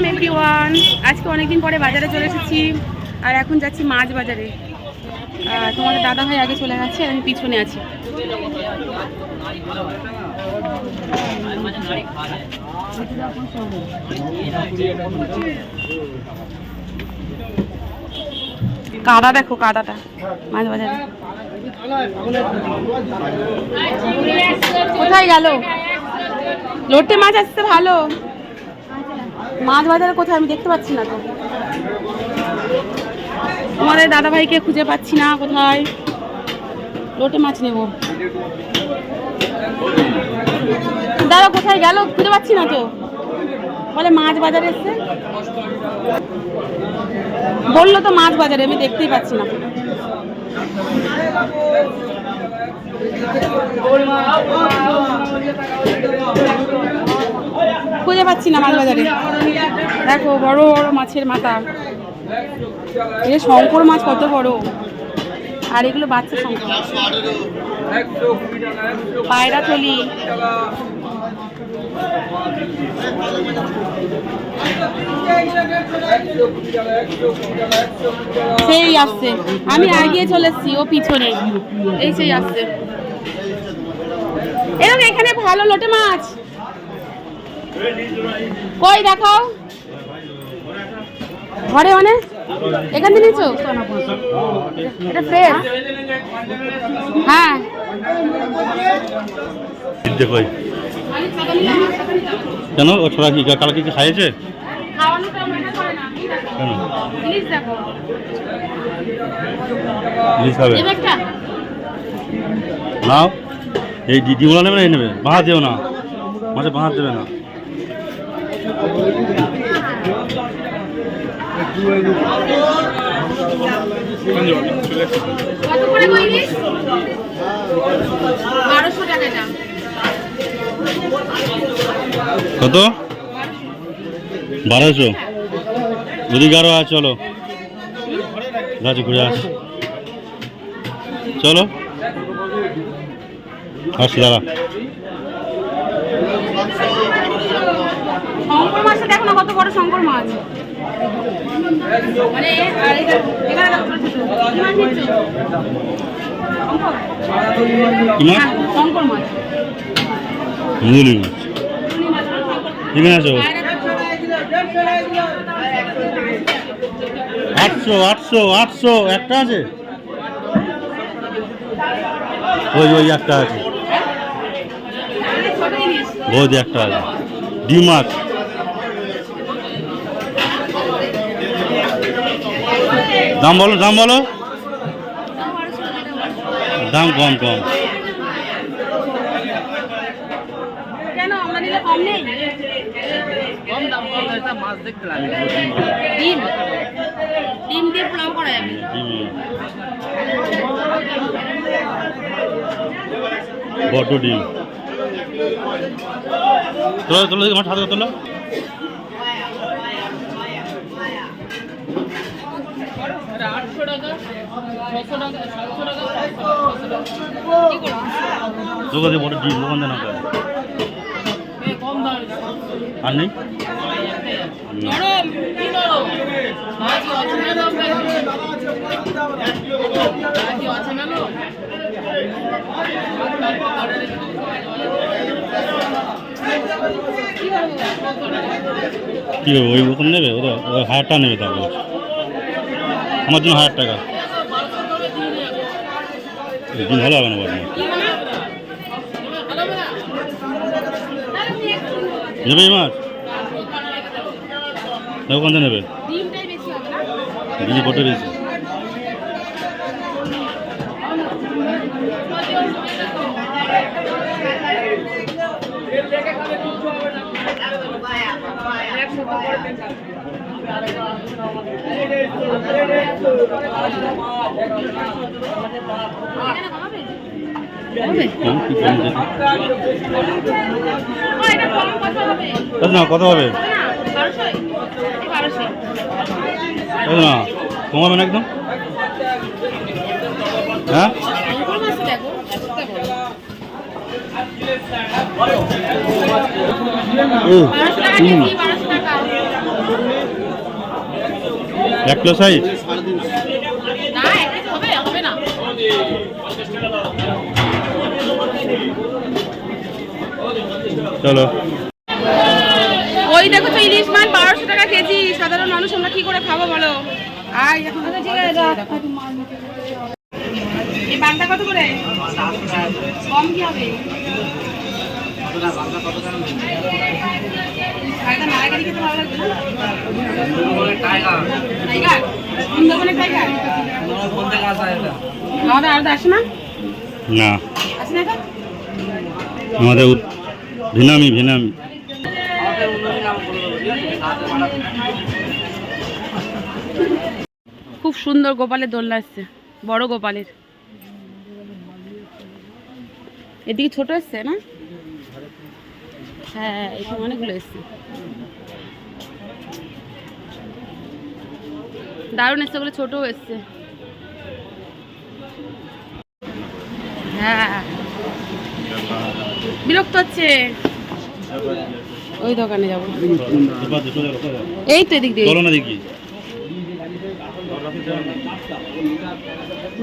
Welcome everyone আজকে অনেকদিন পরে বাজারে চলে এসেছি। আর এখন যাচ্ছি মাছ বাজারে। তোমাদের দাদা ভাই আগে চলে গেছে, আমি পিছনে আছি। কাদা দেখো, কাদাটা, মাছ বাজারে। কোথায় গেল? লোটে মাছ আসছে, ভালো। মাছ বাজারে কোথায় আমি দেখতে পাচ্ছি না তো। তোমাদের দাদা ভাইকে খুঁজে পাচ্ছি না কোথায়। লোটে মাছ নেব। দাদা কোথায় গেল? খুঁজে পাচ্ছি না তো। বলে মাছ বাজারে এসছে। বলল তো মাছ বাজারে আমি দেখতেই পাচ্ছি না। খুঁজে পাচ্ছি না মাছ বাজারে দেখো, বড় বড় মাছের মাথা। এই শঙ্কর মাছ কত বড়। আর এগুলো বাচ্চা শঙ্কর। পায়রা থলি। সেই আসছে। আমি আগিয়ে চলে এসেছি, ও পিছনে। এই সেই আসছে। এরকম এখানে ভালো লোটে মাছ। কই দেখাও ঘরে মানে এখান থেকে নিয়েছো এটা ফ্রেশ হ্যাঁ। কেন? ও ছোড়া কি কালকে কি খাইয়েছে? নাও। এই ডিমগুলো নেবে না এই নেবে। বাঁধ দেও না। মাঝে বাঁধ দেবে না। কত? বারোশো। গারো আছে চলো। রাজু ঘুরে আস। চলো। আসি দাঁড়া। শঙ্কর মাছটা দেখো না কত বড় শঙ্কর মাছ মানে মাছ? শঙ্কর? মাছ হ্যাঁ, মাছ আছো আটশো আটশো আটশো একটা আছে ওই ওই একটা আছে একটা আছে ডিম মাছ দাম বলো দাম বলো। দাম কম কম। কেন? আমরা কম নেই? ডিম। বড্ড তোলো তোলো দেখি আমার হাতে তোলো। দোকানে বড় ডিম দোকান দেন আর নেই? নরম কি নরম? মাছ আছে নরম মাছ আছে নরম কী ওই রকম নেবে? ওরা ওরা হাজার নেবে তাহলে আমার জন্য হাজার টাকা। ভালো হবে না নেবে মাছ? ওখান থেকে নেবে? ডিমটাই বেশি হবে না না কত হবে। না কমাবে না একদম? হ্যাঁ বারোশো টাকা হুম কেজি বারোশো টাকা এক কিলো সাইজ? চলো। ওই দেখো তো ইলিশ মাছ বারোশো টাকা কেজি। সাধারণ মানুষ আমরা কি করে খাব বলো? আই এখন ঠিক আছে এই বাংলা কত করে? কম কি হবে? না? টাইগার? সুন্দরবনের টাইগার? আমাদের না? না। আসে না এটা? আমাদের উত- ভিনামি ভিনামি। খুব সুন্দর গোপালের দোলনা এসছে। বড় গোপালের। এদিকে ছোট এসছে না? হ্যাঁ এখানে অনেকগুলো এসছে দারুণ এসছে ওগুলো ছোটও এসছে। হ্যাঁ। বিরক্ত হচ্ছে। ওই দোকানে যাব। এই তো এদিক দিয়ে। দেখি।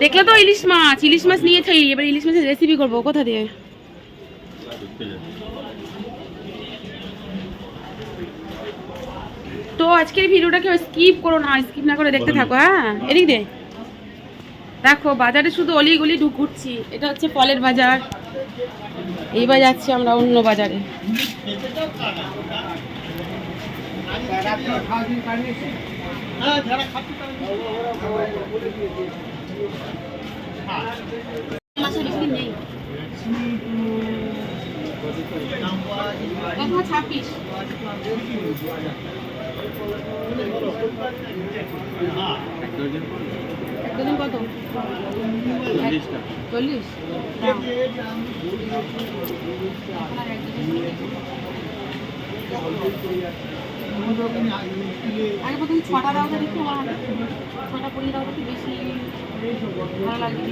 দেখলে তো ইলিশ মাছ ইলিশ মাছ নিয়েছে এবার ইলিশ মাছের রেসিপি করব কোথা দিয়ে? তো আজকের ভিডিওটা কেউ স্কিপ করো না স্কিপ না করে দেখতে থাকো হ্যাঁ? এদিক দে দেখো বাজারে শুধু অলি গলি ঢুক ঘুরছি এটা হচ্ছে ফলের বাজার। এইবার যাচ্ছি আমরা অন্য বাজারে। মাছের দিন নেই কত চল্লিশ? আগে প্রথম ছটা দাও তো দেখি আমার ছটা পরিয়ে দাও বেশি ভালো লাগবে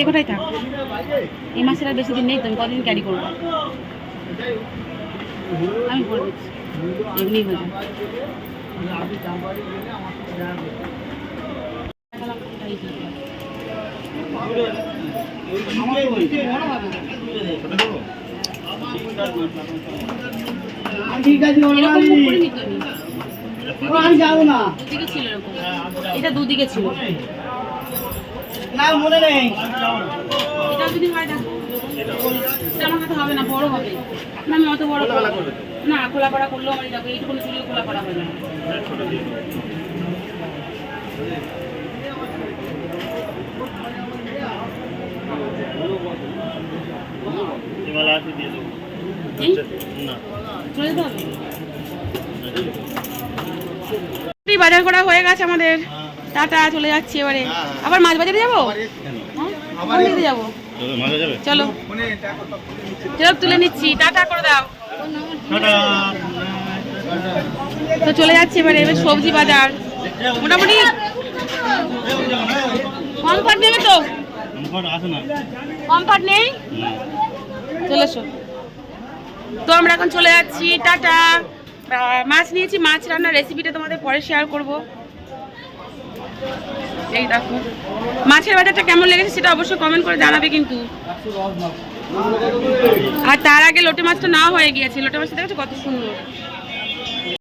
এ থাক। এই মাসের আর বেশি দিন নেই তুমি কদিন ক্যারি করব? আমি করে দিচ্ছি। এমনি হয়ে আমি যাব না। এটা দুদিকে ছিল। না মনে নেই। এটা যদি হয় দেখো আমার হাতে হবে না বড় হবে। না আমি অত বড় না। খোলা করলেও আমার চুলে হবে না। বাজার করা হয়ে গেছে আমাদের। টাটা চলে যাচ্ছি এবারে। আবার মাছ বাজারে যাব? হ্যাঁ? কোন দিকে যাব? চলো চলো। চলো তুলে নিচ্ছি। টাটা করে দাও। তো চলে যাচ্ছি এবারে এবার সবজি বাজার। মোটামুটি কমফর্ট নেবে তো? কমফর্ট নেই? চলে এসো। তো আমরা এখন চলে যাচ্ছি। টাটা। মাছ নিয়েছি মাছ রান্নার রেসিপিটা তোমাদের পরে শেয়ার করব। এই দেখো। মাছের বাজারটা কেমন লেগেছে সেটা অবশ্যই কমেন্ট করে জানাবে কিন্তু। আর তার আগে লোটে মাছটা না হয়ে গিয়েছে। লোটে মাছটা দেখেছ কত সুন্দর?